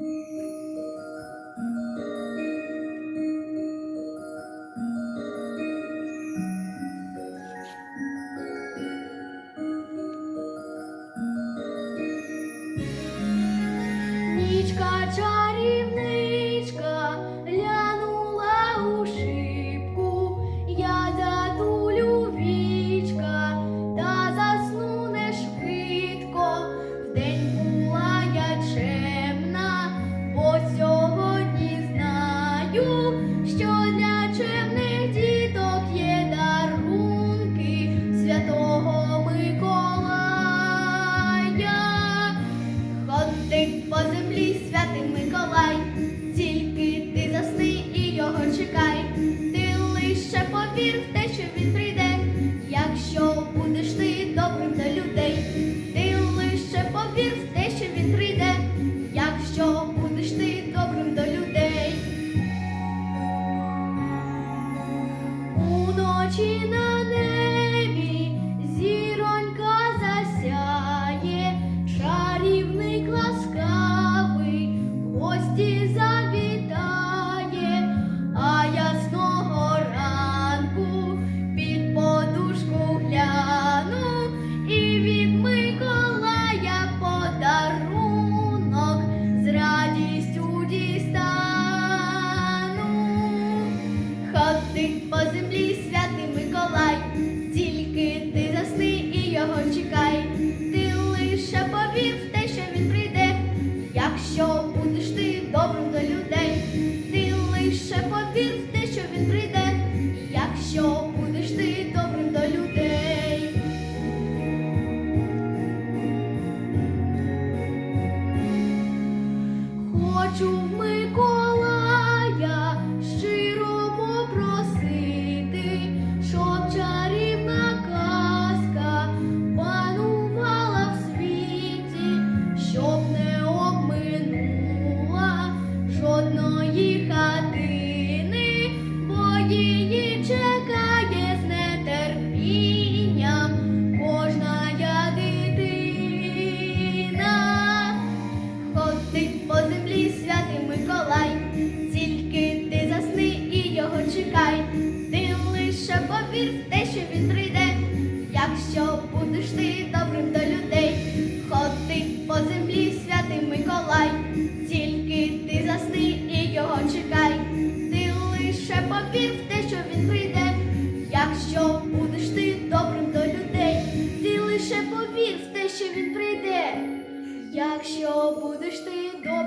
Mm-hmm. вір в те, що він прийде, якщо прийде, якщо будеш ти добрим до людей. Хочу в Миколу вір в те, що він прийде, якщо будеш ти добрим до людей, ходи по землі, святий Миколай, тільки ти засни і його чекай, ти лише повір в те, що він прийде, якщо будеш ти добрим до людей, ти лише повір в те, що він прийде, якщо будеш ти добрим.